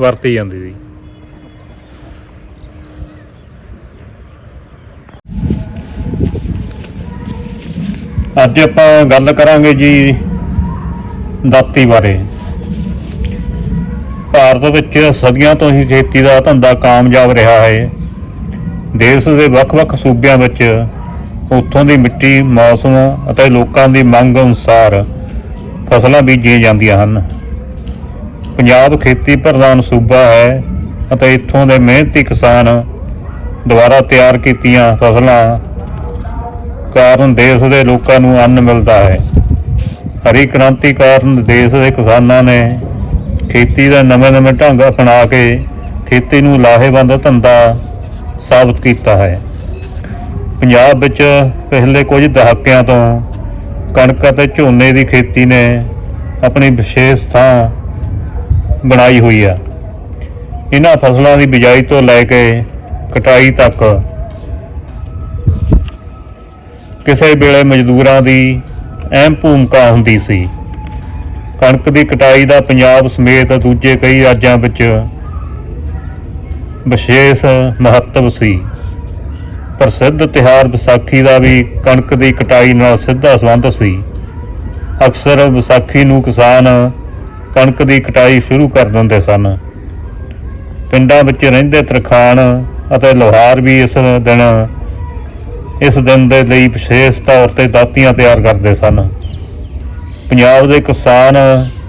ਵਰਤੀ ਜਾਂਦੀ ਸੀ। ਅੱਜ ਆਪਾਂ ਗੱਲ ਕਰਾਂਗੇ ਜੀ ਦਾਤੀ ਬਾਰੇ। ਭਾਰਤ ਵਿੱਚ ਸਦੀਆਂ ਤੋਂ ਹੀ ਖੇਤੀ ਦਾ ਧੰਦਾ ਕਾਮਯਾਬ ਰਿਹਾ ਹੈ। ਦੇਸ਼ ਦੇ ਵੱਖ-ਵੱਖ ਸੂਬਿਆਂ ਵਿੱਚ ਉੱਥੋਂ ਦੀ ਮਿੱਟੀ, ਮੌਸਮ ਅਤੇ ਲੋਕਾਂ ਦੀ ਮੰਗ ਅਨੁਸਾਰ ਫਸਲਾਂ ਬੀਜੀਆਂ ਜਾਂਦੀਆਂ ਹਨ। ਪੰਜਾਬ ਖੇਤੀ ਪ੍ਰਧਾਨ ਸੂਬਾ ਹੈ ਅਤੇ ਇੱਥੋਂ ਦੇ ਮਿਹਨਤੀ ਕਿਸਾਨ ਦੁਆਰਾ ਤਿਆਰ ਕੀਤੀਆਂ ਫਸਲਾਂ ਕਾਰਨ ਦੇਸ਼ ਦੇ ਲੋਕਾਂ ਨੂੰ ਅੰਨ ਮਿਲਦਾ ਹੈ। ਹਰੀ ਕ੍ਰਾਂਤੀ ਕਾਰਨ ਦੇਸ਼ ਦੇ ਕਿਸਾਨਾਂ ਨੇ ਖੇਤੀ ਦਾ ਨਵੇਂ-ਨਵੇਂ ਢੰਗ ਅਪਣਾ ਕੇ ਖੇਤੀ ਨੂੰ ਲਾਹੇਵੰਦ ਧੰਦਾ ਸਾਬਤ ਕੀਤਾ ਹੈ। ਪੰਜਾਬ ਵਿੱਚ ਪਿਛਲੇ ਕੁਝ ਦਹਾਕਿਆਂ ਤੋਂ ਕਣਕ ਅਤੇ ਝੋਨੇ ਦੀ ਖੇਤੀ ਨੇ ਆਪਣੀ ਵਿਸ਼ੇਸ਼ ਥਾਂ ਬਣਾਈ ਹੋਈ ਆ। ਇਹਨਾਂ ਫਸਲਾਂ ਦੀ ਬਿਜਾਈ ਤੋਂ ਲੈ ਕੇ ਕਟਾਈ ਤੱਕ ਕਿਸੇ ਵੇਲੇ ਮਜ਼ਦੂਰਾਂ ਦੀ ਅਹਿਮ ਭੂਮਿਕਾ ਹੁੰਦੀ ਸੀ। ਕਣਕ ਦੀ ਕਟਾਈ ਦਾ ਪੰਜਾਬ ਸਮੇਤ ਦੂਜੇ ਕਈ ਰਾਜਾਂ ਵਿੱਚ ਵਿਸ਼ੇਸ਼ ਮਹੱਤਵ ਸੀ। ਪ੍ਰਸਿੱਧ ਤਿਉਹਾਰ ਵਿਸਾਖੀ ਦਾ ਵੀ ਕਣਕ ਦੀ ਕਟਾਈ ਨਾਲ ਸਿੱਧਾ ਸੰਬੰਧ ਸੀ। ਅਕਸਰ ਵਿਸਾਖੀ ਨੂੰ ਕਿਸਾਨ ਕਣਕ ਦੀ ਕਟਾਈ ਸ਼ੁਰੂ ਕਰ ਦਿੰਦੇ ਸਨ। ਪਿੰਡਾਂ ਵਿੱਚ ਰਹਿੰਦੇ ਤਰਖਾਣ ਅਤੇ ਲੋਹਾਰ ਵੀ ਇਸ ਦਿਨ ਇਸ ਦਿਨ ਦੇ ਲਈ ਵਿਸ਼ੇਸ਼ ਤੌਰ ਤੇ ਦਾਤੀਆਂ ਤਿਆਰ ਕਰਦੇ ਸਨ। ਪੰਜਾਬ ਦੇ ਕਿਸਾਨ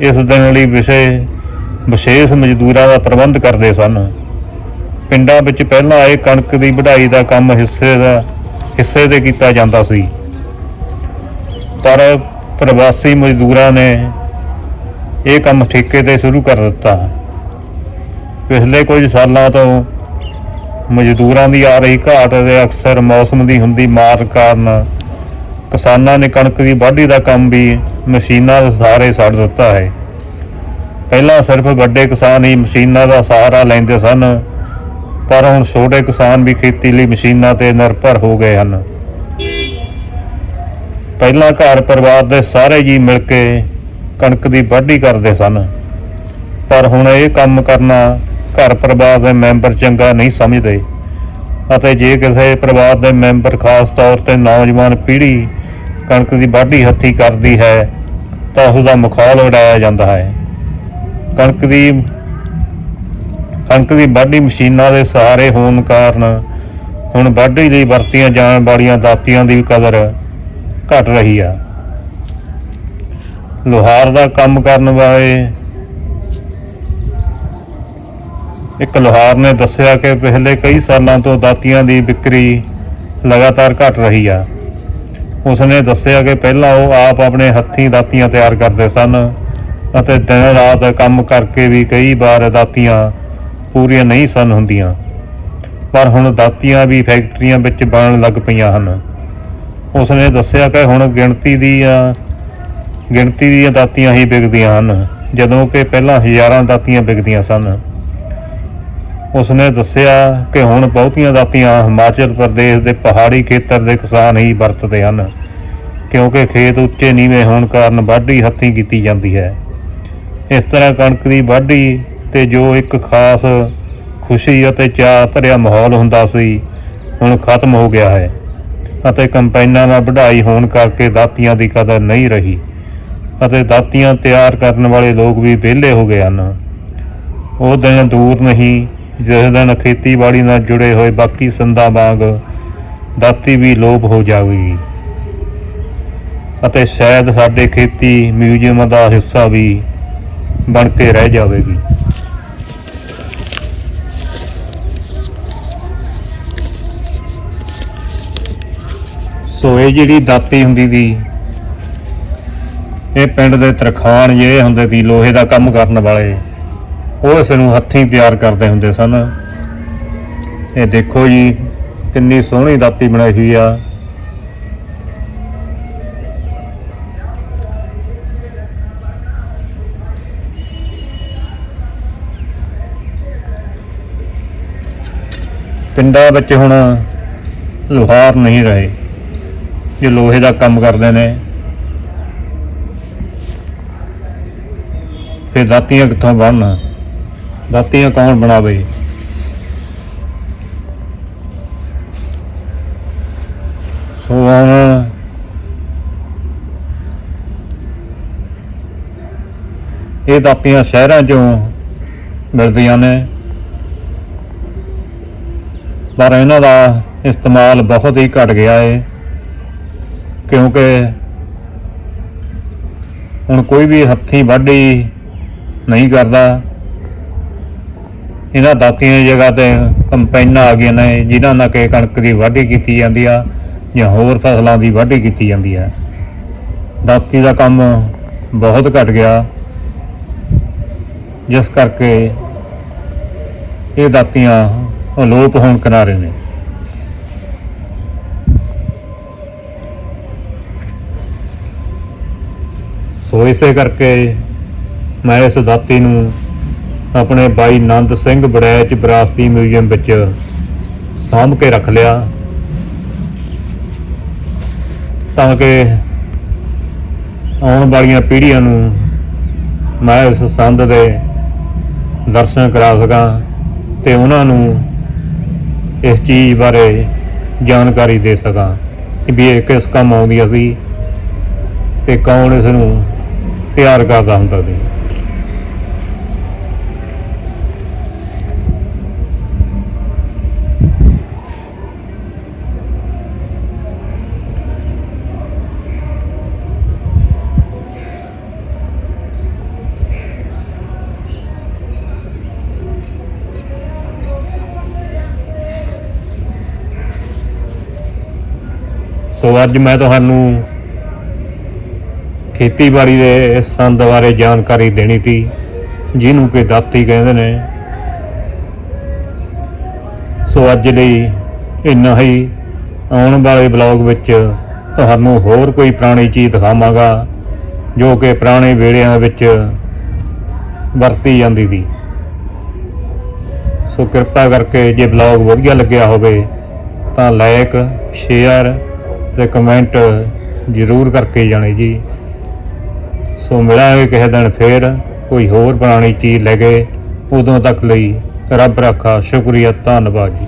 ਇਸ ਦਿਨ ਲਈ ਵਿਸ਼ੇ, ਵਿਸ਼ੇਸ਼ ਮਜ਼ਦੂਰਾਂ ਦਾ ਪ੍ਰਬੰਧ ਕਰਦੇ ਸਨ। ਪਿੰਡਾਂ ਵਿੱਚ ਪਹਿਲਾਂ ਇਹ ਕਣਕ ਦੀ ਵਢਾਈ ਦਾ ਕੰਮ ਹਿੱਸੇ ਦਾ, ਹਿੱਸੇ ਦੇ ਕੀਤਾ ਜਾਂਦਾ ਸੀ। ਪਰ ਪ੍ਰਵਾਸੀ ਮਜ਼ਦੂਰਾਂ ਨੇ ਇਹ ਕੰਮ ਠੇਕੇ ਤੇ ਸ਼ੁਰੂ ਕਰ ਦਿੱਤਾ। ਪਿਛਲੇ ਕੁਝ ਸਾਲਾਂ ਤੋਂ ਮਜ਼ਦੂਰਾਂ ਦੀ ਆ ਰਹੀ ਘਾਟ ਦੇ ਅਕਸਰ ਮੌਸਮ ਦੀ ਹੁੰਦੀ ਮਾਰ ਕਾਰਨ ਕਿਸਾਨਾਂ ਨੇ ਕਣਕ ਦੀ ਵਾਢੀ ਦਾ ਕੰਮ ਵੀ ਮਸ਼ੀਨਾਂ ਦੇ ਸਹਾਰੇ ਛੱਡ ਦਿੱਤਾ ਹੈ। ਪਹਿਲਾਂ ਸਿਰਫ ਵੱਡੇ ਕਿਸਾਨ ਹੀ ਮਸ਼ੀਨਾਂ ਦਾ ਸਹਾਰਾ ਲੈਂਦੇ ਸਨ, ਪਰ ਹੁਣ ਛੋਟੇ ਕਿਸਾਨ ਵੀ ਖੇਤੀ ਲਈ ਮਸ਼ੀਨਾਂ ਤੇ ਨਿਰਭਰ ਹੋ ਗਏ ਹਨ। ਪਹਿਲਾਂ ਘਰ ਪਰਿਵਾਰ ਦੇ ਸਾਰੇ ਜੀ ਮਿਲ ਕੇ ਕਣਕ ਦੀ ਵਾਢੀ ਕਰਦੇ ਸਨ। ਪਰ ਹੁਣ ਇਹ ਕੰਮ ਕਰਨਾ ਘਰ ਪਰਿਵਾਰ ਦੇ ਮੈਂਬਰ ਚੰਗਾ ਨਹੀਂ ਸਮਝਦੇ ਅਤੇ ਜੇ ਕਿਸੇ ਪਰਿਵਾਰ ਦੇ ਮੈਂਬਰ ਖਾਸ ਤੌਰ ਤੇ ਨੌਜਵਾਨ ਪੀੜ੍ਹੀ ਕਣਕ ਦੀ ਵਾਢੀ ਹੱਥੀ ਕਰਦੀ ਹੈ, ਤਾਂ ਉਸ ਦਾ ਮਖੌਲ ਉਡਾਇਆ ਜਾਂਦਾ ਹੈ। ਕਣਕ ਦੀ ਕਣਕ ਦੀ ਵਾਢੀ ਮਸ਼ੀਨਾਂ ਦੇ ਸਹਾਰੇ ਹੋਣ ਕਾਰਨ ਹੁਣ ਵਾਢੀ ਲਈ ਵਰਤੀਆਂ ਜਾਣ ਵਾਲੀਆਂ ਦਾਤੀਆਂ ਦੀ ਕਦਰ ਘਟ ਰਹੀ ਆ। ਲੋਹਾਰ ਦਾ ਕੰਮ ਕਰਨ ਵਾਲੇ। ਇੱਕ ਲੋਹਾਰ ਨੇ ਦੱਸਿਆ ਕਿ ਪਿਛਲੇ ਕਈ ਸਾਲਾਂ ਤੋਂ ਦਾਤੀਆਂ ਦੀ ਵਿਕਰੀ ਲਗਾਤਾਰ ਘਟ ਰਹੀ ਆ। ਉਸਨੇ ਦੱਸਿਆ ਕਿ ਪਹਿਲਾਂ ਉਹ ਆਪ ਆਪਣੇ ਹੱਥੀਂ ਦਾਤੀਆਂ ਤਿਆਰ ਕਰਦੇ ਸਨ ਅਤੇ ਦਿਨ ਰਾਤ ਕੰਮ ਕਰਕੇ ਵੀ ਕਈ ਵਾਰ ਦਾਤੀਆਂ ਪੂਰੀਆਂ ਨਹੀਂ ਸਨ ਹੁੰਦੀਆਂ। ਪਰ ਹੁਣ ਦਾਤੀਆਂ ਵੀ ਫੈਕਟਰੀਆਂ ਵਿੱਚ ਬਣਨ ਲੱਗ ਪਈਆਂ ਹਨ। ਉਸਨੇ ਦੱਸਿਆ ਕਿ ਹੁਣ ਗਿਣਤੀ ਦੀਆਂ ਗਿਣਤੀ ਦੀਆਂ ਦਾਤੀਆਂ ਹੀ ਵਿਕਦੀਆਂ ਹਨ, ਜਦੋਂ ਕਿ ਪਹਿਲਾਂ ਹਜ਼ਾਰਾਂ ਦਾਤੀਆਂ ਵਿਕਦੀਆਂ ਸਨ। ਉਸਨੇ ਦੱਸਿਆ ਕਿ ਹੁਣ ਬਹੁਤੀਆਂ ਦਾਤੀਆਂ ਹਿਮਾਚਲ ਪ੍ਰਦੇਸ਼ ਦੇ ਪਹਾੜੀ ਖੇਤਰ ਦੇ ਕਿਸਾਨ ਹੀ ਵਰਤਦੇ ਹਨ, ਕਿਉਂਕਿ ਖੇਤ ਉੱਚੇ ਨੀਵੇਂ ਹੋਣ ਕਾਰਨ ਵਾਢੀ ਹੱਥੀਂ ਕੀਤੀ ਜਾਂਦੀ ਹੈ। ਇਸ ਤਰ੍ਹਾਂ ਕਣਕ ਦੀ ਵਾਢੀ ਤੇ ਜੋ ਇੱਕ ਖਾਸ ਖੁਸ਼ੀ ਅਤੇ ਚਾਅ ਭਰਿਆ ਮਾਹੌਲ ਹੁੰਦਾ ਸੀ, ਹੁਣ ਖਤਮ ਹੋ ਗਿਆ ਹੈ ਅਤੇ ਕੰਪਾਈਨਾਂ ਨਾਲ ਵਢਾਈ ਹੋਣ ਕਰਕੇ ਦਾਤੀਆਂ ਦੀ ਕਦਰ ਨਹੀਂ ਰਹੀ। ਅਤੇ ਦਾਤੀਆਂ ਤਿਆਰ ਕਰਨ ਵਾਲੇ ਲੋਕ ਵੀ ਵਿਹਲੇ ਹੋ ਗਏ ਹਨ। ਉਹ ਦਿਨ ਦੂਰ ਨਹੀਂ, ਜਿਸ ਦਿਨ ਖੇਤੀਬਾੜੀ ਨਾਲ ਜੁੜੇ ਹੋਏ ਬਾਕੀ ਸੰਦਾਂ ਵਾਂਗ ਦਾਤੀ ਵੀ ਲੋਪ ਹੋ ਜਾਵੇਗੀ। ਅਤੇ ਸ਼ਾਇਦ ਸਾਡੇ ਖੇਤੀ ਮਿਊਜ਼ੀਅਮ ਦਾ ਹਿੱਸਾ ਵੀ ਬਣ ਕੇ ਰਹਿ ਜਾਵੇਗੀ। ਸੋ ਇਹ ਜਿਹੜੀ ਦਾਤੀ ਹੁੰਦੀ ਦੀ ਇਹ ਪਿੰਡ ਦੇ ਤਰਖਾਣ ਜੇ ਹੁੰਦੇ ਸੀ, ਲੋਹੇ ਦਾ ਕੰਮ ਕਰਨ ਵਾਲੇ। ਉਹ ਇਸ ਨੂੰ ਹੱਥੀਂ ਤਿਆਰ ਕਰਦੇ ਹੁੰਦੇ ਸਨ। ਇਹ ਦੇਖੋ ਜੀ, ਕਿੰਨੀ ਸੋਹਣੀ ਦਾਤੀ ਬਣਾਈ ਹੋਈ ਆ। ਪਿੰਡਾਂ ਵਿੱਚ ਹੁਣ ਲੋਹਾਰ ਨਹੀਂ ਰਹੇ। ਜੇ ਲੋਹੇ ਦਾ ਕੰਮ ਕਰਦੇ ਨੇ। ਫਿਰ ਦਾਤੀਆਂ ਕਿੱਥੋਂ ਬਣਨ? ਦਾਤੀਆਂ ਕੌਣ ਬਣਾਵੇ? ਸੋ ਹੁਣ ਇਹ ਦਾਤੀਆਂ ਸ਼ਹਿਰਾਂ 'ਚੋਂ ਮਿਲਦੀਆਂ ਨੇ। ਪਰ ਇਹਨਾਂ ਦਾ ਇਸਤੇਮਾਲ ਬਹੁਤ ਹੀ ਘਟ ਗਿਆ ਹੈ ਕਿਉਂਕਿ ਹੁਣ ਕੋਈ ਵੀ ਹੱਥੀਂ ਵਾਢੀ ਨਹੀਂ ਕਰਦਾ। ਇਹਨਾਂ ਦਾਤੀਆਂ ਦੀ ਜਗ੍ਹਾ ਤੇ ਕੰਪਾਈਨਾਂ ਆ ਗਈਆਂ ਨੇ, ਜਿਨ੍ਹਾਂ ਨਾਲ ਕਿ ਕਣਕ ਦੀ ਵਾਢੀ ਕੀਤੀ ਜਾਂਦੀ ਆ ਜਾਂ ਹੋਰ ਫਸਲਾਂ ਦੀ ਵਾਢੀ ਕੀਤੀ ਜਾਂਦੀ ਆ। ਦਾਤੀ ਦਾ ਕੰਮ ਬਹੁਤ ਘਟ ਗਿਆ। ਜਿਸ ਕਰਕੇ ਇਹ ਦਾਤੀਆਂ ਅਲੋਪ ਹੋਣ ਕਿਨਾਰੇ ਨੇ। ਸੋ ਇਸੇ ਕਰਕੇ ਮੈਂ ਇਸ ਦਾਤੀ ਨੂੰ ਆਪਣੇ ਬਾਈ ਨੰਦ ਸਿੰਘ ਬੜੈਚ ਵਿਰਾਸਤੀ ਮਿਊਜ਼ੀਅਮ ਵਿੱਚ ਸਾਂਭ ਕੇ ਰੱਖ ਲਿਆ ਤਾਂ ਕਿ ਆਉਣ ਵਾਲੀਆਂ ਪੀੜ੍ਹੀਆਂ ਨੂੰ ਮੈਂ ਇਸ ਸੰਦ ਦੇ ਦਰਸ਼ਨ ਕਰਾ ਸਕਾਂ ਤੇ ਉਹਨਾਂ ਨੂੰ ਇਸ ਚੀਜ਼ ਬਾਰੇ ਜਾਣਕਾਰੀ ਦੇ ਸਕਾਂ ਵੀ ਇਹ ਕਿਸ ਕੰਮ ਆਉਂਦੀ ਸੀ ਤੇ ਕੌਣ ਇਸ ਨੂੰ ਤਿਆਰ ਕਰਦਾ ਹੁੰਦਾ ਸੀ। ਅੱਜ ਮੈਂ ਤੁਹਾਨੂੰ ਖੇਤੀਬਾੜੀ ਦੇ ਇਸ ਸੰਦ ਬਾਰੇ ਜਾਣਕਾਰੀ ਦੇਣੀ ਸੀ, ਜਿਹਨੂੰ ਕਿ ਦਾਤੀ ਕਹਿੰਦੇ ਨੇ। ਸੋ ਅੱਜ ਲਈ ਇੰਨਾ ਹੀ। ਆਉਣ ਵਾਲੇ ਬਲੌਗ ਵਿੱਚ ਤੁਹਾਨੂੰ ਹੋਰ ਕੋਈ ਪੁਰਾਣੀ ਚੀਜ਼ ਦਿਖਾਵਾਂਗਾ, ਜੋ ਕਿ ਪੁਰਾਣੇ ਵੇੜਿਆਂ ਵਿੱਚ ਵਰਤੀ ਜਾਂਦੀ ਸੀ। ਸੋ ਕਿਰਪਾ ਕਰਕੇ ਜੇ ਬਲੌਗ ਵਧੀਆ ਲੱਗਿਆ ਹੋਵੇ, ਤਾਂ ਲਾਈਕ ਸ਼ੇਅਰ ਤੇ ਕਮੈਂਟ ਜ਼ਰੂਰ ਕਰਕੇ ਜਾਣੇ ਜੀ। ਸੋ ਮਿਲਾਂਗੇ ਕਿਸੇ ਦਿਨ ਫੇਰ ਕੋਈ ਹੋਰ ਪੁਰਾਣੀ ਚੀਜ਼ ਲੈ ਕੇ, ਉਦੋਂ ਤੱਕ ਲਈ ਰੱਬ ਰੱਖਾ, ਸ਼ੁਕਰੀਆ, ਧੰਨਵਾਦ ਜੀ।